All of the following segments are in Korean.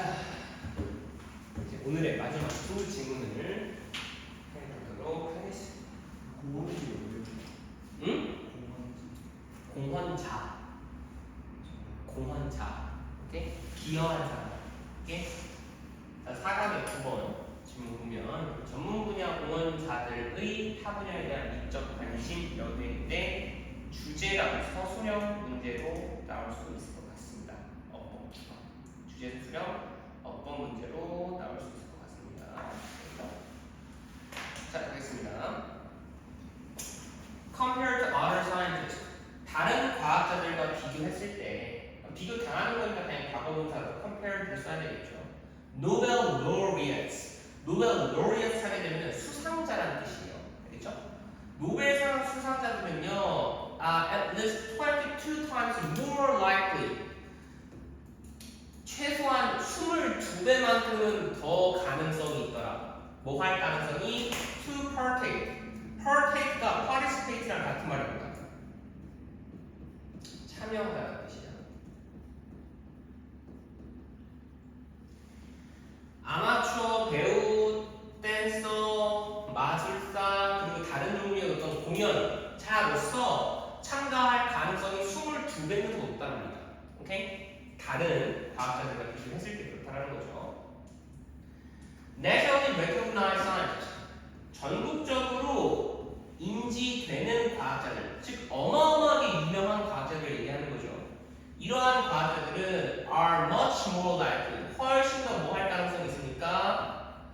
자, 이제 오늘의 마지막 두 질문을 해보도록 하겠습니다. 뭐예요? 응? 공헌자. 공헌자. 오케이? 기여한 사람. 오케이? 자, 4강의 9번 질문 보면 전문 분야 공헌자들의 타 분야에 대한 미적 관심 여대인데 주제랑 서술형 문제로 나올 수 있을 것 같습니다. 추가. 주제 어법 문제로 나올 수 있을 것 같습니다. 자, 가겠습니다. Compared to other scientists. 다른 과학자들과 비교했을 때 비교 당하는 거니까 그냥 과거분사로 compare 써야 되겠죠. Nobel laureates. Nobel laureates 하게 되면 수상자라는 뜻이에요. 알겠죠? 노벨상 수상자들은요, are at least 22 times more likely. 최소한 22배만큼은 더 가능성이 있더라. 뭐 할 가능성이 to partake. partake가 participate랑 같은 말입니다. 참여하다는 뜻이야. 아마추어 배우, 댄서, 마술사 그리고 다른 종류의 어떤 공연 자로서 참가할 가능성이 22배는 더 높다는 겁니다. 오케이? 다른 과학자들과 비교했을 때 그렇다는 거죠. Nationally recognized scientists 전국적으로 인지되는 과학자들, 즉 어마어마하게 유명한 과학자들 얘기하는 거죠. 이러한 과학자들은 are much more likely, 훨씬 더 뭐 할 가능성이 있으니까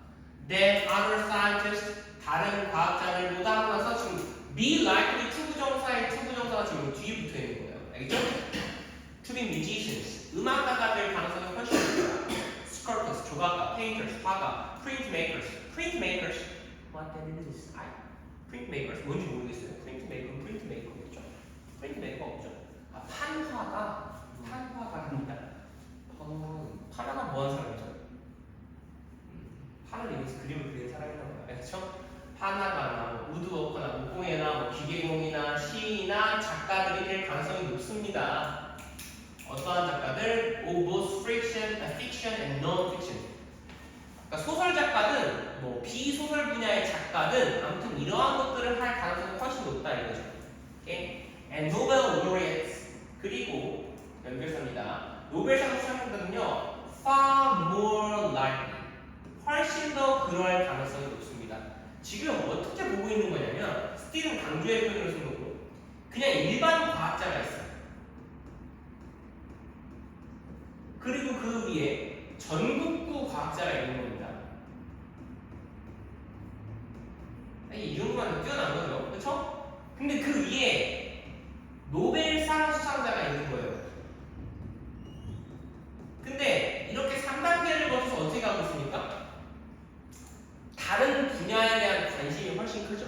than other scientists, 다른 과학자들보다 하고 나서 지금 be likely 투부정사의 투부정사가 지금 뒤에 붙어 있는 거예요. 알겠죠? to be musicians, 음악가가 될 가능성이 훨씬 높다. sculptors, 조각가, painters, 화가, printmakers, printmakers. What that is? I printmakers 뭔지 모르겠어요. printmaker, printmaker겠죠. printmaker 없죠. 아 판화가 판화가입니다. 어, 판화가 뭐하는 사람이죠? 음, 판을 이용해서 그림을 그리는 사람이라고? 판화가나 뭐 우드워커나 목공예나 뭐 기계공이나 시인이나 작가들이 될 가능성이 높습니다. 어떠한 작가들? Oh, both fiction, uh, fiction and non-fiction. 그러니까 소설 작가든 뭐 비소설 분야의 작가든 아무튼 이러한 것들을 할 가능성이 훨씬 높다 이거죠. 오케이? And Nobel laureates 그리고 연결사입니다. 노벨상 수상자들은요 far more likely 훨씬 더 그러할 가능성이 높습니다. 지금 어떻게 보고 있는 거냐면 스티븐 강조의 표현을 쓴 거고 그냥 일반 과학자가 있어. 그리고 그 위에 전국구 과학자가 있는 겁니다. 아니, 이 정도만 뛰어난 거죠. 그렇죠? 근데 그 위에 노벨상 수상자가 있는 거예요. 근데 이렇게 3단계를 거쳐서 어떻게 가고 있습니까? 다른 분야에 대한 관심이 훨씬 크죠.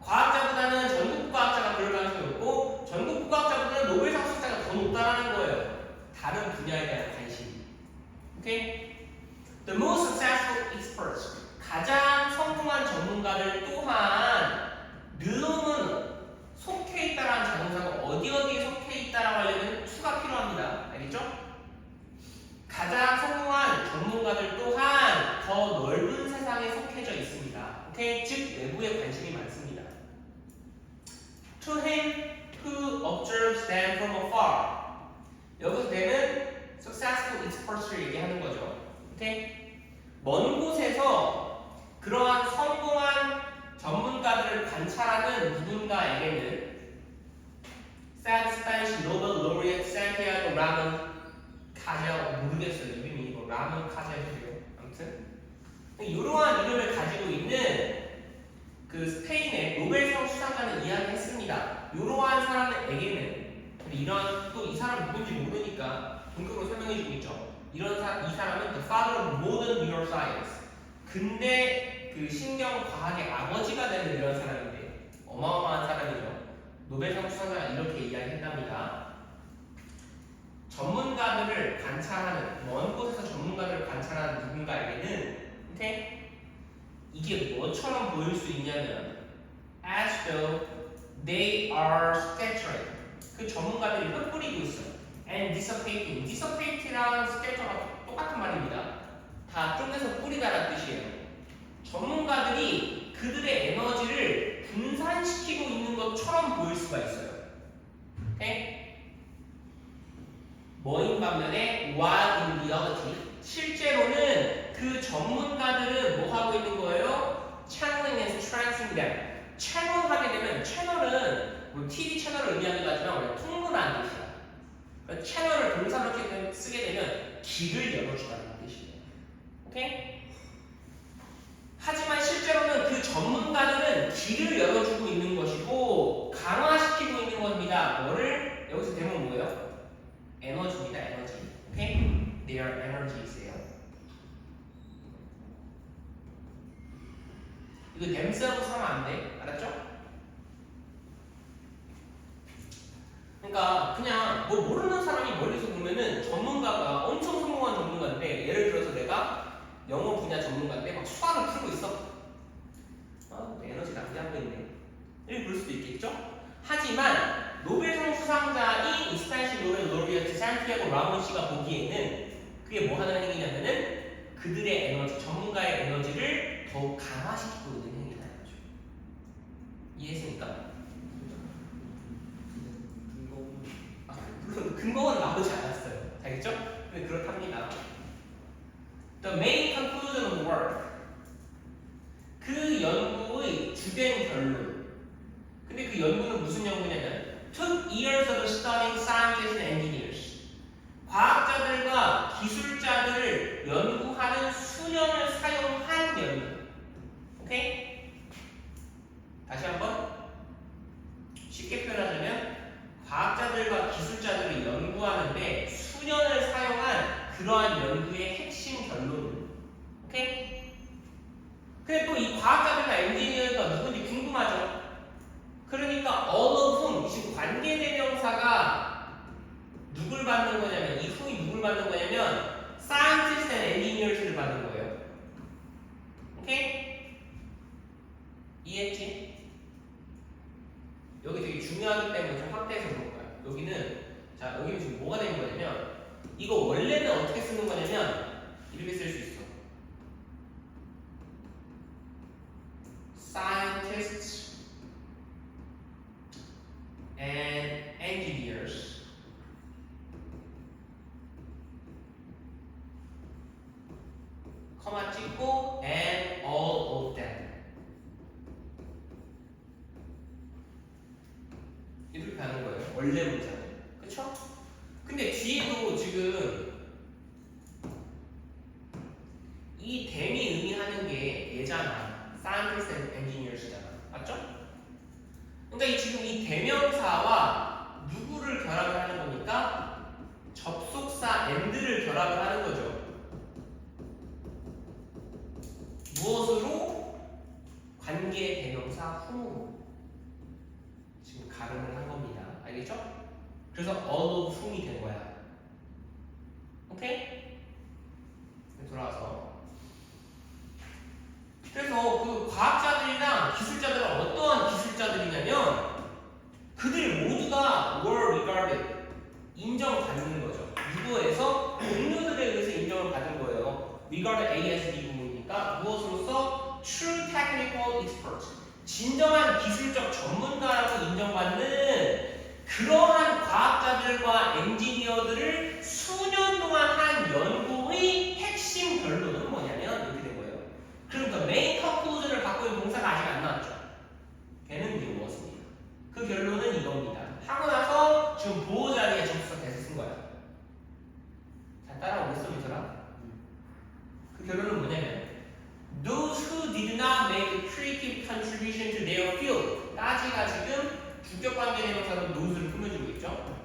과학자보다는 전국 과학자가 그럴 가능성이 높고 전국 과학자보다는 노벨상 수상자가 더 높다는 거예요. 다른 분야에 대한 관심. 오케이? The most successful experts 가장 성공한 전문가들 또한 늘로는 속해 있다라는 자동사가 어디 어디에 속해 있다라고 하려면 수가 필요합니다. 알겠죠? 가장 성공한 전문가들 또한 더 넓은 세상에 속해져 있습니다. 오케이? 즉 외부에 관심이 많습니다. To him who observes them from afar. 여기서 되는 successful experts를 얘기하는 거죠. 오케이? 먼 곳에서 그러한 성공한 전문가들을 관찰하는 누군가에게는 sad Spanish Nobel laureate Santiago Ramon 카자 모르겠어요 이름이 뭐 라몬 카자이세요 아무튼 이러한 이름을 가지고 있는 그 스페인의 노벨상 수상자는 이야기했습니다. 이러한 사람에게는 근데 이런 또 이 사람 누군지 모르니까 본격으로 설명해주고 있죠. 이런 사, 이 사람은 the father of modern neuroscience. 근데 그 신경 과학의 아버지가 되는 이런 사람인데 어마어마한 사람이죠. 노벨상 수상자가 이렇게 이야기했답니다. 전문가들을 관찰하는 먼 곳에서 전문가들을 관찰하는 누군가에게는 오케이? 이게 뭐처럼 보일 수 있냐면 as though they are scattering 그 전문가들이 흩뿌리고 있어 and dissipating dissipate랑 scatter가 똑같은 말입니다 다 쪼개서 뿌리다라는 뜻이에요. 전문가들이 그들의 에너지를 분산시키고 있는 것처럼 보일 수가 있어요. 오케이? 뭐인 반면에 while in reality 실제로는 그 전문가들은 뭐 하고 있는 거예요? channeling and strengthening them. 채널 하게 되면 채널은 뭐 TV 채널을 의미하는 거지만 원래 통문하는 뜻이야. 그래서 채널을 동사로 쓰게 되면 길을 열어주다는 뜻이에요. 오케이? 하지만 실제로는 그 전문가들은 길을 열어주고 있는 것이고 강화시키고 있는 겁니다. 뭐를 여기서 되면 뭐예요? 에너지입니다. 에너지. 오케이? Their energies예요. 이거 냄새라고 사면 안 돼. 알았죠? 그러니까 그냥 뭐 모르는 사람이 멀리서 보면은 전문가가 엄청 성공한 전문가인데 예를 들어서 내가 영어 분야 전문가인데 막 수학을 풀고 있어. 아, 내 에너지 낭비하고 있네. 이렇게 볼 수도 있겠죠? 하지만 노벨상 수상자인 이스탄시 노벨 로리어트 산티아고 라몬 씨가 보기에는 그게 뭐 하는 행위냐면은 그들의 에너지, 전문가의 에너지를 강화시키고 있는 행위라는 거죠. 이해했습니까? 근거 없는 아, 근거는 나오지 않았어요. 알겠죠? 근데 그렇답니다. The main conclusion of work. 그 연구의 주된 결론. 근데 그 연구는 무슨 연구냐면 took years of studying scientists and engineers. 과학자들과 기술자들을 연구하는 수년을 사용한 연구. 오케이? 다시 한번 쉽게 표현하자면 과학자들과 기술자들을 연구하는데 수년을 사용한 그러한 연구의 핵심 결론은 오케이? 근데 또 이 과학자들과 엔지니어가 누군지 궁금하죠? 그러니까 all of whom 지금 관계대명사가 누굴 받는 거냐면 이 whom이 누굴 받는 거냐면 scientists and engineers를 받는 거예요. 오케이? 이해했지? 여기 되게 중요하기 때문에 좀 확대해서 볼 거야. 여기는 자 여기는 지금 뭐가 되는 거냐면 이거 원래는 어떻게 쓰는 거냐면 이렇게 쓸 수 있어. Scientists and engineers 커마 찍고 and all of them 하는 거예요. 원래 문자는. 그쵸? 근데 뒤에도 지금 이 댐이 의미하는 게 얘잖아. Scientists and Engineers잖아. 맞죠? 그러니까 이 지금 이 대명사와 누구를 결합을 하는 거니까 접속사 and를 결합을 하는 거죠. 무엇으로? 관계 대명사 whom으로. 지금 가름을 한 겁니다. 알겠죠? 그래서 all of whom이 된 거야. 오케이? 돌아와서. 그래서 그 과학자들이랑 기술자들은 어떠한 기술자들이냐면 그들 모두가 were regarded 인정 받는 거죠. 유도에서 동료들에 의해서 인정을 받은 거예요. regarded ASD 부분이니까 무엇으로서 true technical expert 진정한 기술적 전문가라고 인정받는 그러한 과학자들과 엔지니어들을 수년 동안 한 연구의 핵심 결론은 뭐냐면 이렇게 된 거예요. 그러니까 메인 컨클루전을 갖고 있는 동사가 아직 안 나왔죠. 걔는 무엇입니다. 그 결론은 이겁니다. 하고 나서 지금 보호 자리에 접수가 돼서 쓴 거야. 잘 따라오겠어, 미들아? 그 결론은 뭐냐면 Those who did not make a creative contribution to their field 까지가 지금 주격 관계 대명사로 노스를 꾸며주고 있죠.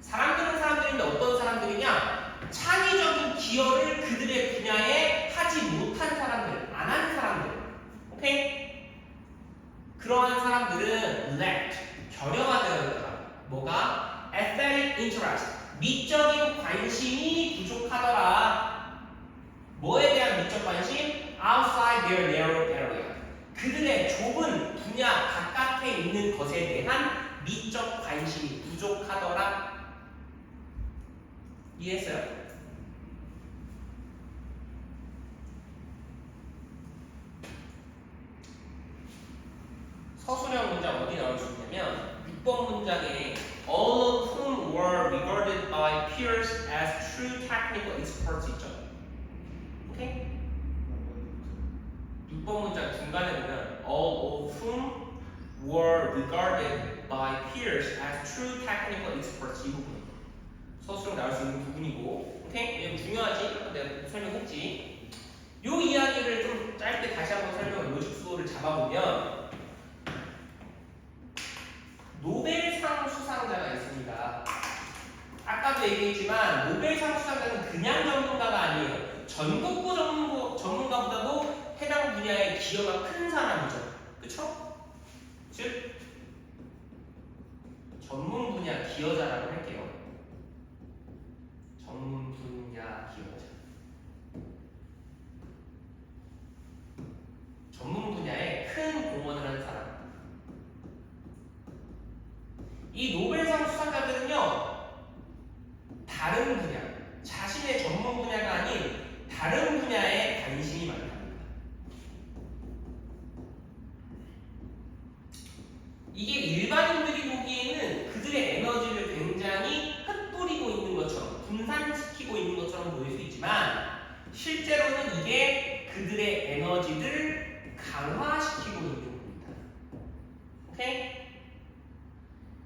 사람들은 사람들인데 어떤 사람들이냐? 창의적인 기여를 그들의 분야에 하지 못한 사람들, 안 한 사람들. 오케이? 그러한 사람들은 lacked, 결여가 되어 있다. 뭐가? aesthetic interest, 미적인 관심이 부족하더라. 뭐에 대한 미적 관심? outside their narrow area. 그들의 좁은 분야 바깥에 있는 것에 대한 미적 관심이 부족하더라. 이해했어요? 서술형 문장 어디 나올 수 있냐면 6번 문장에 all of whom were regarded by peers as true technical experts 있죠. 오케이? 6번 문장 중간에 보면 all of whom were regarded by peers as true technical experts 이 부분 서술형 나올 수 있는 부분이고 오케이? 이거 중요하지? 아까 내가 설명했지 요 이야기를 좀 짧게 다시 한번 설명을 로직 수호를 잡아보면 노벨상 수상자가 있습니다. 아까도 얘기했지만 노벨상 수상자는 그냥. 전국구 전문가, 전문가보다도 해당 분야의 기여가 큰 사람이죠. 그쵸? 즉 전문 분야 기여자라고 할게요. 전문 분야 기여자. 전문 분야에 큰 공헌을 한 사람. 이 노벨상 수상자들은요, 다른 분야, 자신의 전문 분야가 아닌 다른 분야에 관심이 많답니다. 이게 일반인들이 보기에는 그들의 에너지를 굉장히 흩뿌리고 있는 것처럼, 분산시키고 있는 것처럼 보일 수 있지만, 실제로는 이게 그들의 에너지를 강화시키고 있는 겁니다. 오케이?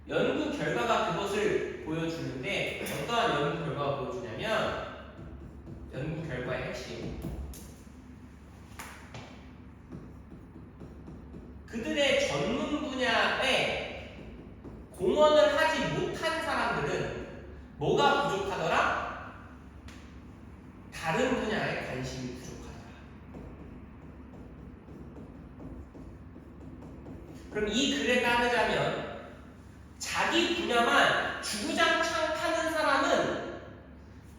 연구 결과가 그것을 보여주는데 어떠한 연구 결과가 보여주냐면 연구 결과의 핵심 그들의 전문 분야에 공헌을 하지 못한 사람들은 뭐가 부족하더라? 다른 분야에 관심이 부족하더라. 그럼 이 글에 따르자면 자기 분야만 주구장창 파는 사람은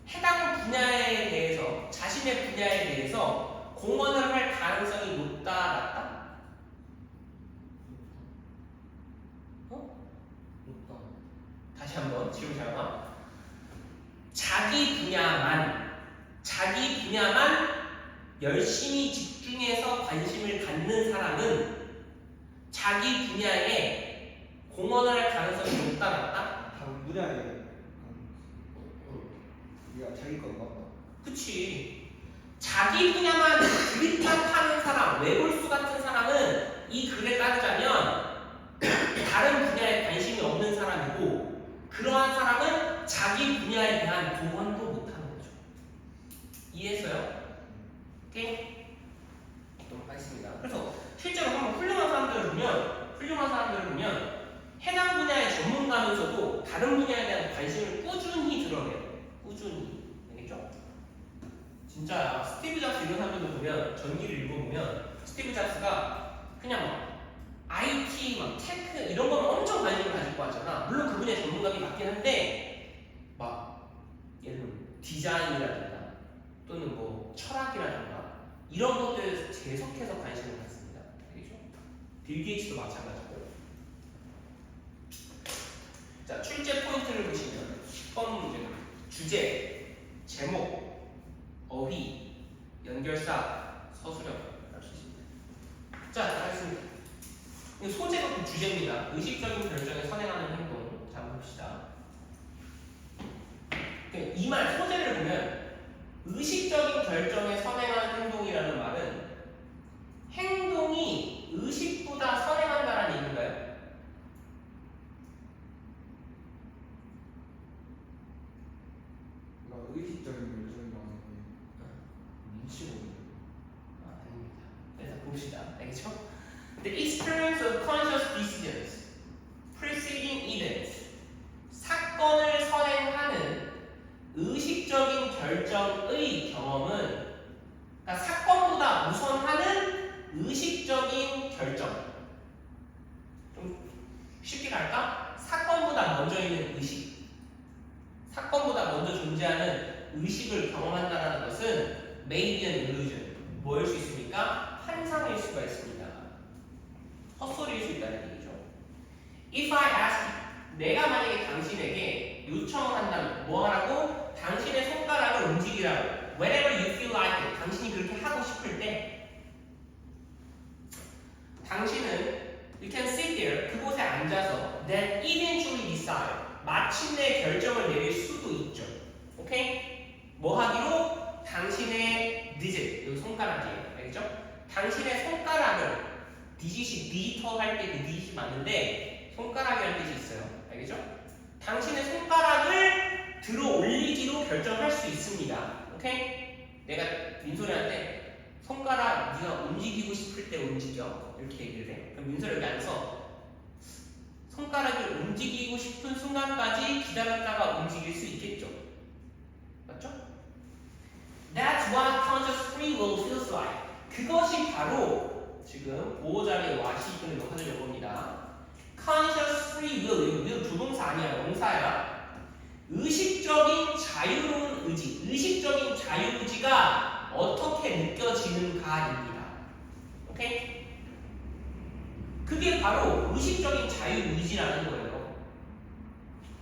해당 분야에 대해서 자신의 분야에 대해서 공헌을 할 가능성이 높다 낮다? 높다. 다시 한번 지금 잘 봐. 자기 분야만 자기 분야만 열심히 집중해서 관심을 갖는 사람은 자기 분야에 공헌을 할 가능성이 높다 낮다? 다른 분야에 우리가 자기 거 맞다. 그치. 자기 분야만 파는 사람, 외골수 같은 사람은 이 글에 따르자면 다른 분야에 관심이 없는 사람이고 그러한 사람은 자기 분야에 대한 공헌도 못하는 거죠. 이해했어요? 오케이? 넘어가겠습니다. 그래서 실제로 한번 훌륭한 사람들을 보면 훌륭한 사람들을 보면 해당 분야의 전문가면서도 다른 분야에 대한 관심을 꾸준히 드러내요. 꾸준히. 알겠죠? 진짜 스티브 잡스 이런 사람들도 보면 전기를 읽어보면 스티브 잡스가 그냥 막 IT, 막 테크 이런 거는 엄청 관심을 가지고 하잖아. 물론 그 분야의 전문가긴 맞긴 한데 막 예를 들면 디자인이라든가 또는 뭐 철학이라든가 이런 것들에 계속해서 관심을 갖습니다. 알겠죠? 빌 게이츠도 마찬가지고. 자 출제 포인트를 보시면 10번 문제 주제, 제목, 봅시다. 알겠죠? The experience of conscious decisions 오케이? 뭐 하기로 당신의 digit 여기 손가락이에요. 알겠죠? 당신의 손가락을 digit이 digital 할때그 digit이 맞는데 손가락이라는 뜻이 있어요. 알겠죠? 당신의 손가락을 들어 올리기로 결정할 수 있습니다. 오케이? 내가 민소리한테 손가락 네가 움직이고 싶을 때 움직여 이렇게 얘기를 해. 그럼 민소리 여기 앉아서 손가락을 움직이고 싶은 순간까지 기다렸다가 움직일 수 있겠죠. That's what conscious free will feels like. 그것이 바로 지금 보호자의 와시 이끈을 명사절 겁니다. conscious free will, 이거 조동사 아니야, 명사야. 의식적인 자유로운 의지, 의식적인 자유의지가 어떻게 느껴지는가입니다. 오케이? 그게 바로 의식적인 자유의지라는 거예요.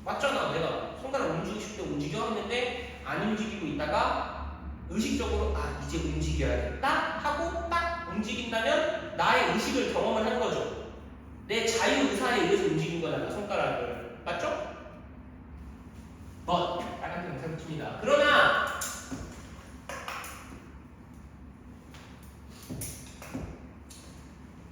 맞잖아. 내가 손가락 움직이고 싶을 때 움직여 했는데 안 움직이고 있다가 의식적으로 아 이제 움직여야겠다 하고 딱 움직인다면 나의 의식을 경험을 한 거죠. 내 자유 의사에 의해서 움직인 거잖아 손가락을 맞죠? but 빨간 펜 붙입니다. 그러나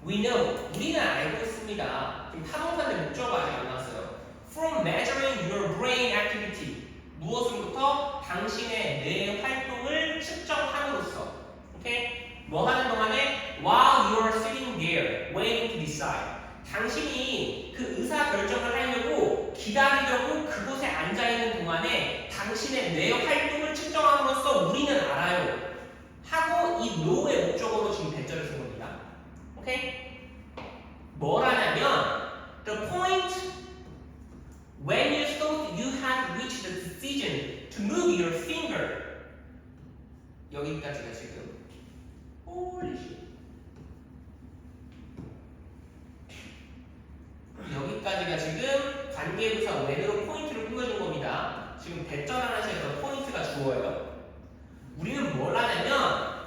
we know 우리는 알고 있습니다. 지금 타동사인데 목적어가 아직 안 나왔어요. From measuring your brain activity 무엇으로부터 당신의 뇌 활동을 측정함으로써 오케이 뭐 하는 동안에 while you are sitting there waiting to decide 당신이 그 의사 결정을 하려고 기다리려고 그곳에 앉아 있는 동안에 당신의 뇌 활동을 측정함으로써 우리는 알아요. 하고 이 know의 목적어로 지금 배절을 쓴 겁니다. 오케이? 뭐라냐면 the point when you thought you had reached the decision to move your finger 여기까지가 지금 holy shit. 여기까지가 지금 관계부사 when으로 포인트를 꾸며준 겁니다. 지금 대전하나에서 포인트가 주어요. 우리는 뭘 하냐면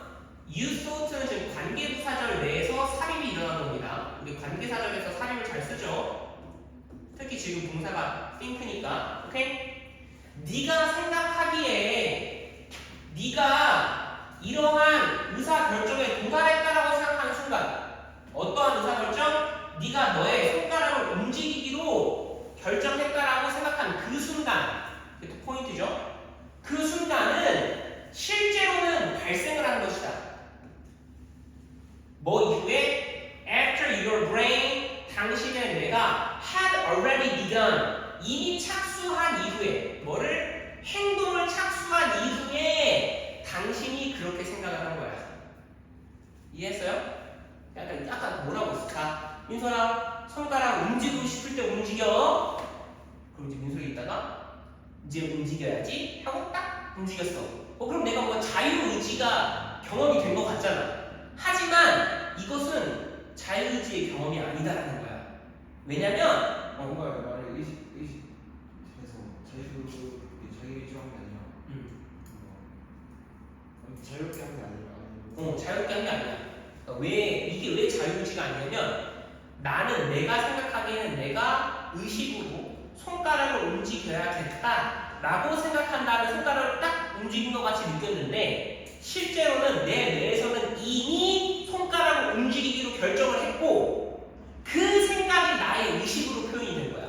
you thought는 지금 관계부사절 내에서 삽입이 일어난 겁니다. 우리 관계사절에서 삽입을 잘 쓰죠. 특히 지금 동사가 think니까, 오케이? 네가 생각하기에 네가 이러한 의사 결정에 도달했다라고 생각하는 순간 어떠한 의사 결정? 네가 너의 손가락을 움직이기로 결정했다라고 생각한 그 순간, 또 포인트죠. 그 순간은 실제로는 발생을 한 것이다. 뭐 이후에 after your brain 당신의 뇌가 had already begun 이미 착수한 이후에 뭐를 행동을 착수한 이후에 당신이 그렇게 생각을 한 거야. 이해했어요? 약간 약간 뭐라고 했을까? 민소라 손가락 움직이고 싶을 때 움직여. 그럼 이제 민소리 있다가 이제 움직여야지 하고 딱 움직였어. 어 그럼 내가 뭔가 자유 의지가 경험이 된 것 같잖아. 하지만 이것은 자유 의지의 경험이 아니다라는 거야. 왜냐면 아, 뭔가 말을 의식 의식해서 자유 자기 게 아니라. 음, 뭔가 자유롭게 한 게 아니라. 어, 자유롭게 한 게 아니야. 그러니까 왜 이게 왜 자유의지가 아니냐면 나는 내가 생각하기에는 내가 의식으로 손가락을 움직여야겠다라고 생각한다는 손가락을 딱 움직인 것 같이 느꼈는데 실제로는 내 뇌에서는 이미 손가락을 움직이기로 결정을 했고 그 생각이 나의 의식으로 표현이 된 거야.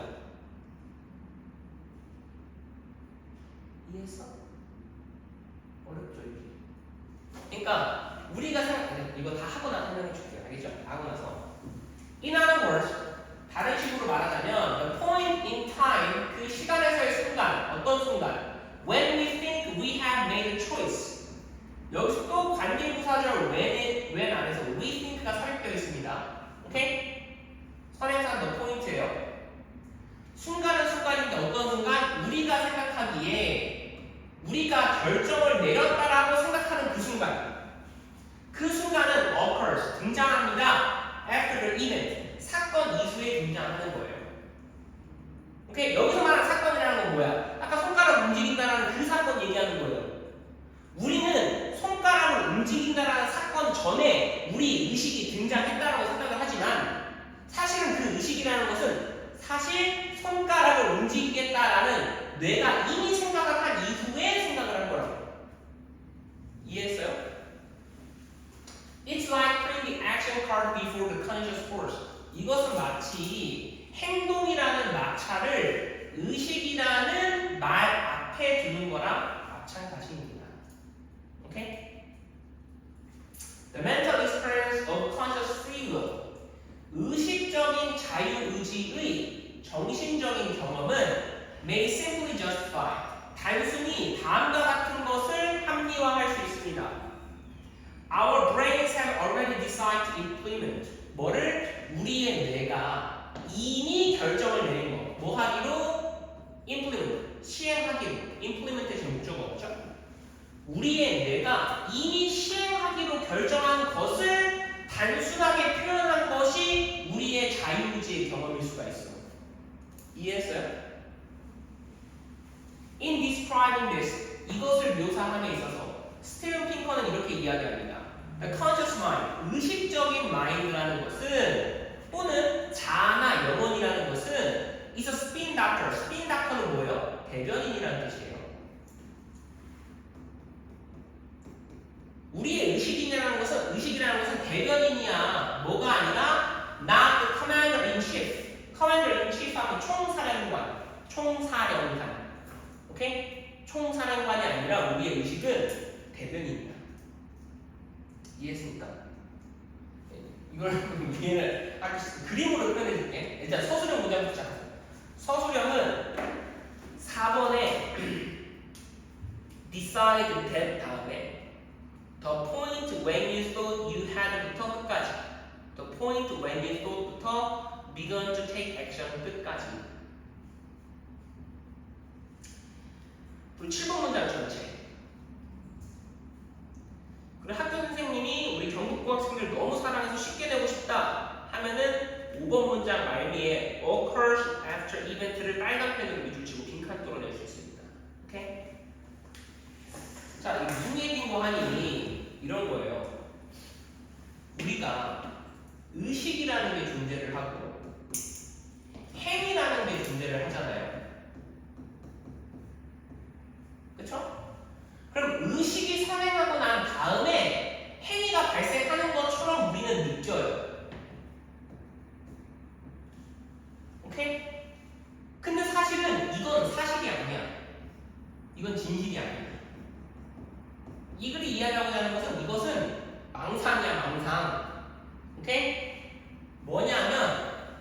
이해했어? 어렵죠 이게. 그러니까 우리가 생각 이거 다 하고 나서 설명해 줄게요. 알겠죠? 다 하고 나서. In other words, 다른 식으로 말하자면 the point in time 그 시간에서의 순간 어떤 순간 when we think we have made a choice 여기서 또 관계부사절 when, when 안에서 we think가 삽입되어 있습니다. 오케이? 선행사는 더 포인트예요. 순간은 순간인데 어떤 순간 우리가 생각하기에 우리가 결정을 내렸다라고 생각하는 그 순간 그 순간은 occurs 등장합니다. after the event 사건 이후에 등장하는 거예요. 오케이 여기서 말하는 사건이라는 건 뭐야? 아까 손가락 움직인다라는 그 사건 얘기하는 거예요. 우리는 손가락을 움직인다라는 사건 전에 우리 의식이 등장했다라고 생각을 하지만 사실은 의식이라는 것은 사실 손가락을 움직이겠다라는 뇌가 이미 생각을 한 이후에 생각을 한 거라고. 이해했어요? It's like putting the action card before the conscious force. 이것은 마치 행동이라는 마찰을 의식이라는 말 앞에 두는 거랑 마찬가지입니다. 오케이? The mental experience of conscious free will. 의식적인 자유의지의 정신적인 경험은 may simply justify. 단순히 다음과 같은 것을 합리화할 수 있습니다. Our brains have already decided to implement. 뭐를 우리의 뇌가 이미 결정을 내린 거. 뭐 하기로? implement. 시행하기로. implement의 목적어 없죠? 우리의 뇌가 이미 시행하기로 결정한 것을 단순하게 표현한 것이 우리의 자유의지의 경험일 수가 있어. 이해했어요? In describing this, 이것을 묘사함에 있어서 스티븐 핑커는 이렇게 이야기합니다. The conscious mind, 의식적인 마인드라는 것은 또는 자아나 영혼이라는 것은 is a spin doctor. spin doctor는 뭐예요? 대변인이라는 뜻이에요. 우리의 의식이라는 것은 의식이라는 것은 대변인이야. 뭐가 아니라 not the commander in chief. commander in chief 하면 총사령관, 총사령관. 오케이? 총사령관이 아니라 우리의 의식은 대변인이다. 이해했습니까? 네, 이걸 이해를 아주 그림으로 표현해 줄게. 일단 서술형 문장부터 시작하세요. 서술형은 4번에 decide that 다음에 the point when you thought you had부터 끝까지 the point when you thought부터 begun to take action 끝까지 그리고 7번 문장 전체 그리고 학교 선생님이 우리 경북고 학생들 너무 사랑해서 쉽게 내고 싶다 하면은 5번 문장 말미에 occurs after event를 빨간 펜으로 밑줄 치고 빈칸 뚫어낼 수 있습니다 오케이? 자, 이게 무슨 얘기인 거 하니 이런 거예요. 우리가 의식이라는 게 존재를 하고 행위라는 게 존재를 하잖아요. 그쵸? 그럼 의식이 선행하고 난 다음에 행위가 발생하는 것처럼 우리는 느껴요. 오케이? 근데 사실은 이건 사실이 아니야. 이건 진실이 아니야. 이 글이 이야기하고자 하는 것은 이것은 망상이야 망상 오케이? 뭐냐면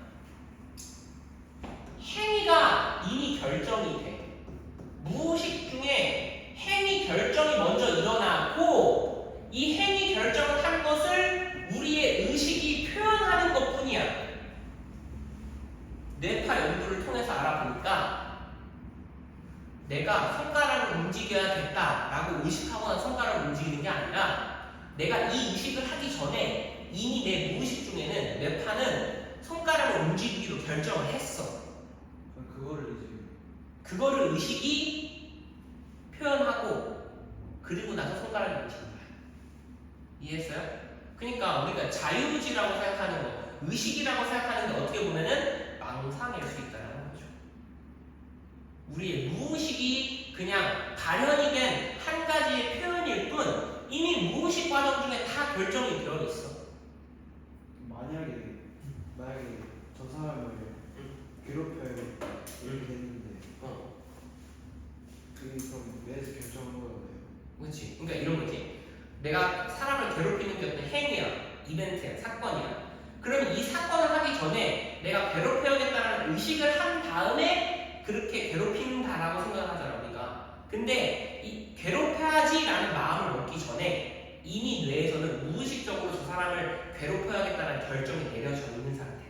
행위가 이미 결정이 돼 무의식 중에 행위 결정이 먼저 일어나고 이 행위 결정을 한 것을 우리의 의식이 표현하는 것 뿐이야 뇌파 연구를 통해서 알아보니까 내가 손가락을 움직여야겠다라고 의식하거나 손가락을 움직이는 게 아니라 내가 이 의식을 하기 전에 이미 내 무의식 중에는 뇌파는 손가락을 움직이기로 결정을 했어. 그럼 그거를 이제 그거를 의식이 표현하고 그리고 나서 손가락을 움직인 거야. 이해했어요? 그러니까 우리가 자유의지라고 생각하는 거, 의식이라고 생각하는 게 어떻게 보면은 망상일 수 있다는 거죠. 우리의 무의식이 그냥 발현이 된 한 가지의 표현일 뿐 이미 무의식 과정 중에 다 결정이 되어 있어. 만약에 만약에 저 사람을 괴롭혀야겠다 이렇게 했는데 어, 그게 그럼 뇌에서 결정한 거예요? 그렇지. 그러니까 이런 거지. 내가 사람을 괴롭히는 게 어떤 행위야, 이벤트야, 사건이야. 그러면 이 사건을 하기 전에 내가 괴롭혀야겠다는 의식을 한 다음에 그렇게 괴롭힌다라고 생각을 하잖아 우리가. 근데 이 괴롭혀야지라는 마음을 먹기 전에 이미 뇌에서는 무의식적으로 저 사람을 괴롭혀야겠다는 결정이 내려져 있는 상태야.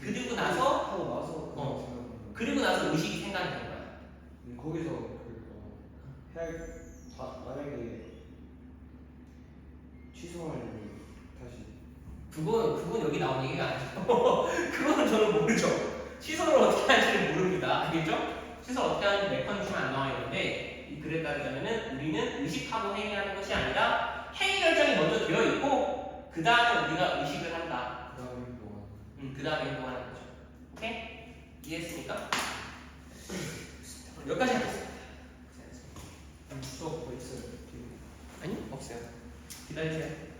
그리고 나서 하고 나서 어. 그리고 나서 의식이 생각이 된 거야. 근데 거기서 할 만약에 취소하려면 다시 그건 그건 여기 나온 얘기가 아니죠. 그건 저는 모르죠. 취소를 어떻게 하는지는 모릅니다. 알겠죠? 취소 어떻게 하는지 메커니즘 안 나와 있는데 이 글에 따르자면은 우리는 의식하고 행위하는 것이 아니라 행위 결정이 먼저 되어 있고 그 다음에 우리가 의식을 한다. 그 다음에 행동하는 음, 그 다음에 행동하는 거죠. 오케이? 이해했습니까? 네. 여기까지 하겠습니다. 수업 보이스 아니 없어요. 기다리세요.